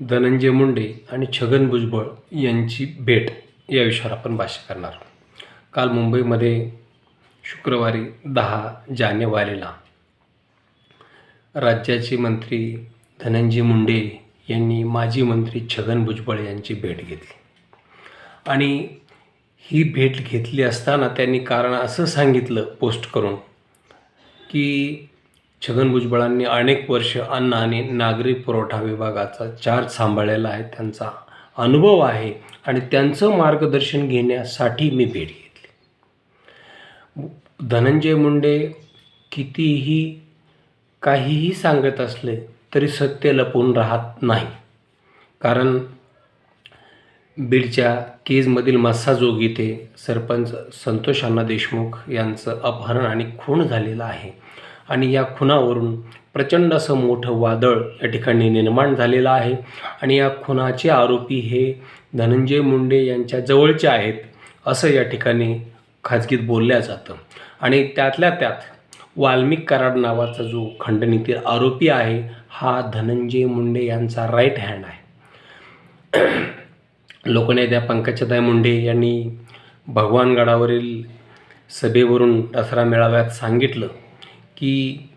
धनंजय मुंडे आणि छगन भुजबळ यांची भेट या विषयावर आपण भाष्य करणार. काल मुंबईमध्ये शुक्रवारी दहा जानेवारीला राज्याचे मंत्री धनंजय मुंडे यांनी माजी मंत्री छगन भुजबळ यांची भेट घेतली. आणि ही भेट घेतली असताना त्यांनी कारण असं सांगितलं पोस्ट करून की छगन भुजबळांनी अनेक वर्ष अन्न आणि नागरी पुरवठा विभागाचा चार्ज सांभाळलेला आहे. त्यांचा अनुभव आहे आणि त्यांचं मार्गदर्शन घेण्यासाठी मी भेट घेतली. धनंजय मुंडे कितीही काहीही सांगत असले तरी सत्य लपवून राहत नाही. कारण बीडच्या केजमधील मस्साजोगी ते सरपंच संतोष अण्णा देशमुख यांचं अपहरण आणि खून झालेलं आहे. आणि या खुनावरून प्रचंड असं मोठं वादळ या ठिकाणी निर्माण झालेलं आहे. आणि या खुनाचे आरोपी हे धनंजय मुंडे यांच्या जवळचे आहेत असं या ठिकाणी खाजगीत बोलल्या जातं. आणि त्यातल्या त्यात वाल्मिक कराड नावाचा जो खंडणीतील आरोपी आहे हा धनंजय मुंडे यांचा राईट हँड आहे. लोकनेत्या पंकजाताई मुंडे यांनी भगवानगडावरील सभेवरून दसरा मेळाव्यात सांगितलं की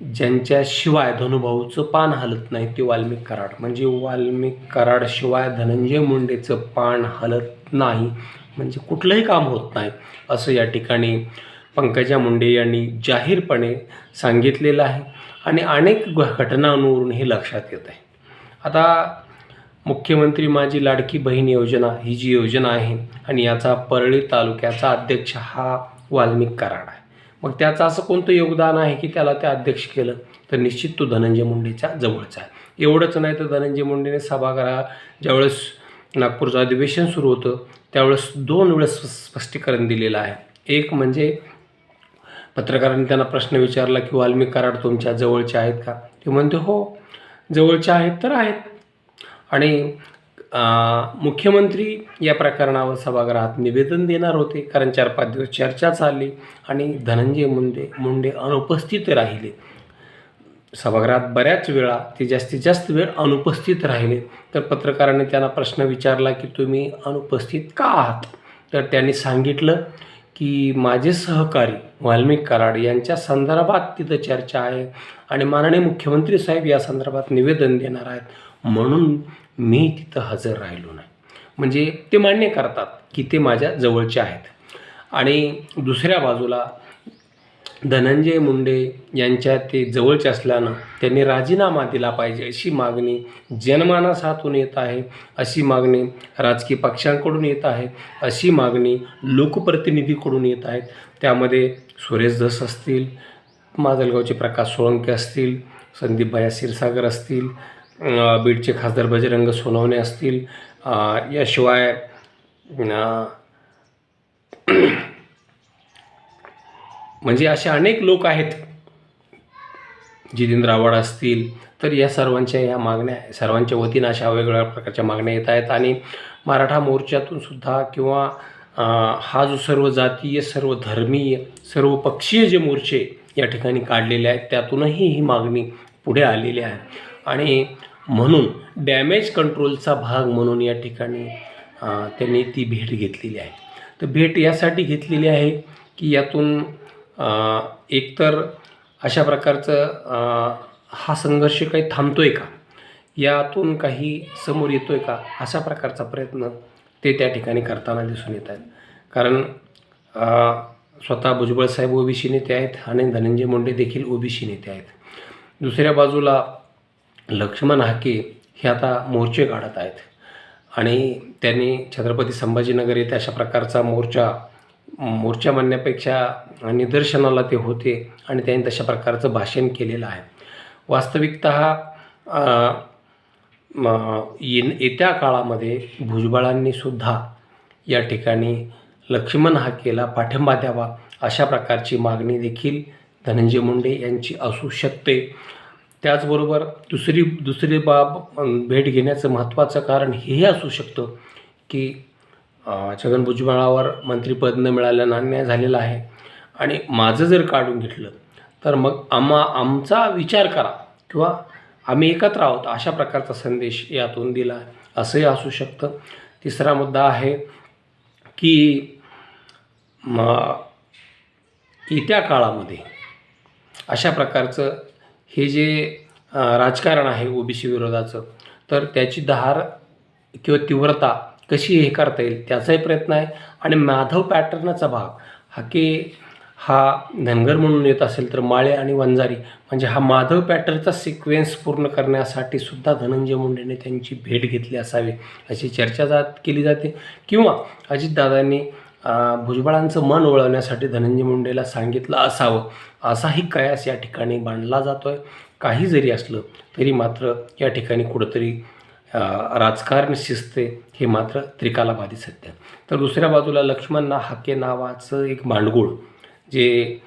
ज्यांच्याशिवाय धनुभाऊचं पान हलत नाही ते वाल्मिक कराड. म्हणजे वाल्मिक कराडशिवाय धनंजय मुंडेचं पान हलत नाही म्हणजे कुठलंही काम होत नाही असं या ठिकाणी पंकजा मुंडे यांनी जाहीरपणे सांगितलेलं आहे. आणि अनेक घटनांवरून हे लक्षात येत आहे. आता मुख्यमंत्री माझी लाडकी बहीण योजना ही जी योजना आहे आणि याचा परळी तालुक्याचा अध्यक्ष हा वाल्मिक कराड आहे. मग त्याचं असं कोणतं योगदान आहे की त्याला ते अध्यक्ष केलं? तर निश्चित तो धनंजय मुंडेच्या जवळचा आहे. एवढंच नाही तर धनंजय मुंडेने सभागृहा ज्यावेळेस नागपूरचं अधिवेशन सुरू होतं त्यावेळेस दोन वेळेस स्पष्टीकरण दिलेलं आहे. एक म्हणजे पत्रकारांनी त्यांना प्रश्न विचारला की वाल्मिक कराड तुमच्या जवळचे आहेत का? ते म्हणते हो जवळचे आहेत तर आहेत. आणि मुख्यमंत्री या प्रकरणावर सभागृहात निवेदन देणार होते. कारण चार पाच दिवस चर्चा चालली आणि धनंजय मुंडे मुंडे अनुपस्थित राहिले. सभागृहात बऱ्याच वेळा ते जास्तीत जास्त वेळ अनुपस्थित राहिले. तर पत्रकारांनी त्यांना प्रश्न विचारला की तुम्ही अनुपस्थित का आहात? तर त्यांनी सांगितलं की माझे सहकारी वाल्मिक कराड यांच्या संदर्भात तिथं चर्चा आहे आणि माननीय मुख्यमंत्री साहेब या संदर्भात निवेदन देणार आहेत. म्हणून मी तिथं हजर राहिलो नाही. म्हणजे ते मान्य करतात की ते माझ्या जवळचे आहेत. आणि दुसऱ्या बाजूला धनंजय मुंडे यांच्या ते जवळचे असल्यानं त्यांनी राजीनामा दिला पाहिजे अशी मागणी जनमानसातून येत आहे. अशी मागणी राजकीय पक्षांकडून येत आहे. अशी मागणी लोकप्रतिनिधीकडून येत आहेत. त्यामध्ये सुरेश धस असतील माजलगावचे प्रकाश सोळंके असतील संदीपभाया क्षीरसागर असतील बीडचे खासदार बजरंग सोनवणे असतील. याशिवाय म्हणजे असे अनेक लोक आहेत. जितेंद्र आव्हाड असतील तर या सर्वांच्या या मागण्या सर्वांच्या वतीनं अशा वेगवेगळ्या प्रकारच्या मागण्या येत आहेत. आणि मराठा मोर्चातून सुद्धा किंवा हा जो सर्व जातीय सर्व धर्मीय सर्व पक्षीय जे मोर्चे या ठिकाणी काढलेले आहेत त्यातूनही ही मागणी पुढे आलेली आहे. आणि म्हणून डॅमेज कंट्रोलचा भाग म्हणून या ठिकाणी त्यांनी ती भेट घेतलेली आहे. तर भेट यासाठी घेतलेली आहे की यातून एकतर अशा प्रकारचं हा संघर्ष काही थांबतो आहे का? यातून काही समोर येतो आहे का? अशा प्रकारचा प्रयत्न ते त्या ठिकाणी करताना दिसून येत आहेत. कारण स्वतः भुजबळ साहेब ओबीसी नेते आहेत. आणि धनंजय मुंडे देखील ओबीसी नेते आहेत. दुसऱ्या बाजूला लक्ष्मण हाके हे आता मोर्चे काढत आहेत. आणि त्यांनी छत्रपती संभाजीनगर येथे अशा प्रकारचा मोर्चा मोर्चा म्हणण्यापेक्षा निदर्शनाला ते होते आणि त्यांनी तशा प्रकारचं भाषण केलेलं आहे. वास्तविकता हा येन येत्या काळामध्ये भुजबळांनी सुद्धा या ठिकाणी लक्ष्मण हाकेला पाठिंबा द्यावा अशा प्रकारची मागणी देखील धनंजय मुंडे यांची असू शकते. त्याचबरोबर दुसरी दुसरी बाब भेट घेण्याचं महत्त्वाचं कारण हेही असू शकतं की छगन भुजबळावर मंत्रिपद न मिळाल्यानं अन्याय झालेला आहे. आणि माझं जर काढून घेतलं तर मग आम्हा आमचा विचार करा किंवा आम्ही एकत्र आहोत अशा प्रकारचा संदेश यातून दिला असंही असू शकतं. तिसरा मुद्दा आहे की म येत्या काळामध्ये अशा प्रकारचं हे जे राजकारण आहे ओबीसी विरोधाचं तर त्याची धार किंवा तीव्रता कशी हे करता येईल त्याचाही प्रयत्न आहे. आणि माधव पॅटर्नचा भाग हा की हा धनगर म्हणून येत असेल तर माळे आणि वंजारी म्हणजे हा माधव पॅटर्नचा सिक्वेन्स पूर्ण करण्यासाठी सुद्धा धनंजय मुंडेने त्यांची भेट घेतली असावी अशी चर्चा जात केली जाते. किंवा अजितदादांनी भुजबळांचं मन वळवण्यासाठी धनंजय मुंडेला सांगितलं असावं असाही कयास या ठिकाणी बांधला जातो आहे काही जरी असलं तरी मात्र या ठिकाणी कुठंतरी राजकारण शिजते हे मात्र त्रिकालाबाधी सत्य तर दुसऱ्या बाजूला लक्ष्मणना हाके नावाचं एक मांडगुळ जे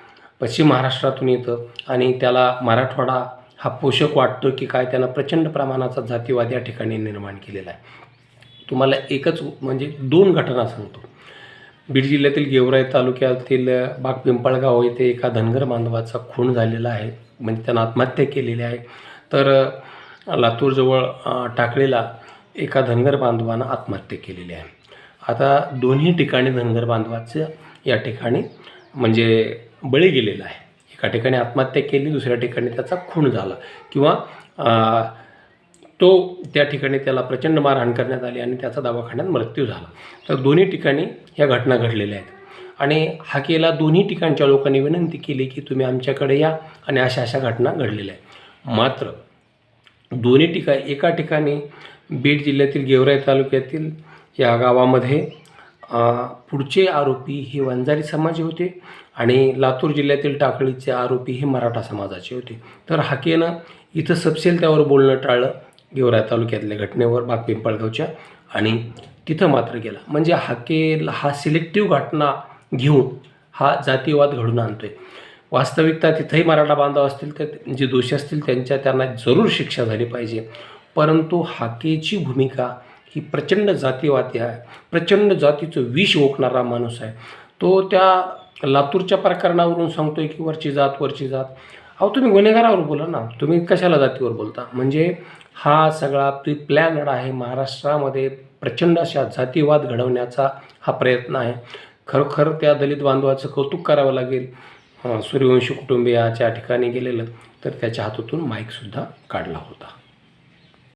पश्चिम महाराष्ट्रातून येतं आणि त्याला मराठवाडा हा पोषक वाटतो की काय त्यानं प्रचंड प्रमाणाचा जातीवाद या ठिकाणी निर्माण केलेला आहे. तुम्हाला एकच म्हणजे दोन घटना सांगतो. बीड जिल्ह्यातील गेवराई तालुक्यातील बाग पिंपळगाव येथे एका धनगर बांधवाचा खून झालेला आहे. म्हणजे त्यानं आत्महत्या केलेली आहे. तर लातूरजवळ टाकळेला एका धनगर बांधवानं आत्महत्या केलेली आहे. आता दोन्ही ठिकाणी धनगर बांधवाचं या ठिकाणी म्हणजे बळी गेलेला आहे. एका ठिकाणी आत्महत्या केली दुसऱ्या ठिकाणी त्याचा खून झाला. किंवा तो त्या ठिकाणी त्याला प्रचंड मारहाण करण्यात आली आणि त्याचा दवाखान्यात मृत्यू झाला. तर दोन्ही ठिकाणी ह्या घटना घडलेल्या आहेत. आणि हाकेला दोन्ही ठिकाणच्या लोकांनी विनंती केली की तुम्ही आमच्याकडे या आणि अशा अशा घटना घडलेल्या आहेत. मात्र दोन्ही ठिकाणी एका ठिकाणी बीड जिल्ह्यातील गेवराई तालुक्यातील या गावामध्ये पुढचे आरोपी हे वंजारी समाज होते आणि लातूर जिल्ह्यातील टाकळीचे आरोपी हे मराठा समाजाचे होते. तर हाकेनं इथं सपसेल त्यावर बोलणं टाळलं. गेवराई तालुक्यातल्या घटनेवर बाग पिंपळगावच्या आणि तिथं मात्र गेला. म्हणजे हाकेल हा सिलेक्टिव्ह घटना घेऊन हा जातीयवाद घडून आणतोय. वास्तविकता तिथंही मराठा बांधव असतील तर जे दोषी असतील त्यांच्या त्यांना जरूर शिक्षा झाली पाहिजे. परंतु हाकेची भूमिका ही प्रचंड जातीवादी आहे. प्रचंड जातीचं विष ओकणारा माणूस आहे. तो त्या लातूरच्या प्रकरणावरून सांगतो आहे की वरची जात वरची जात. अहो तुम्ही गुन्हेगारावर बोला ना. तुम्ही कशाला जातीवर बोलता? म्हणजे हा सगळा प्री प्लॅनड आहे महाराष्ट्रामध्ये. प्रचंड अशा जातीवाद घडवण्याचा हा प्रयत्न आहे. खरोखर त्या दलित बांधवाचं कौतुक करावं लागेल. सूर्यवंशी कुटुंबियाच्या ठिकाणी गेलेलं तर त्याच्या हातातून माईकसुद्धा काढला होता.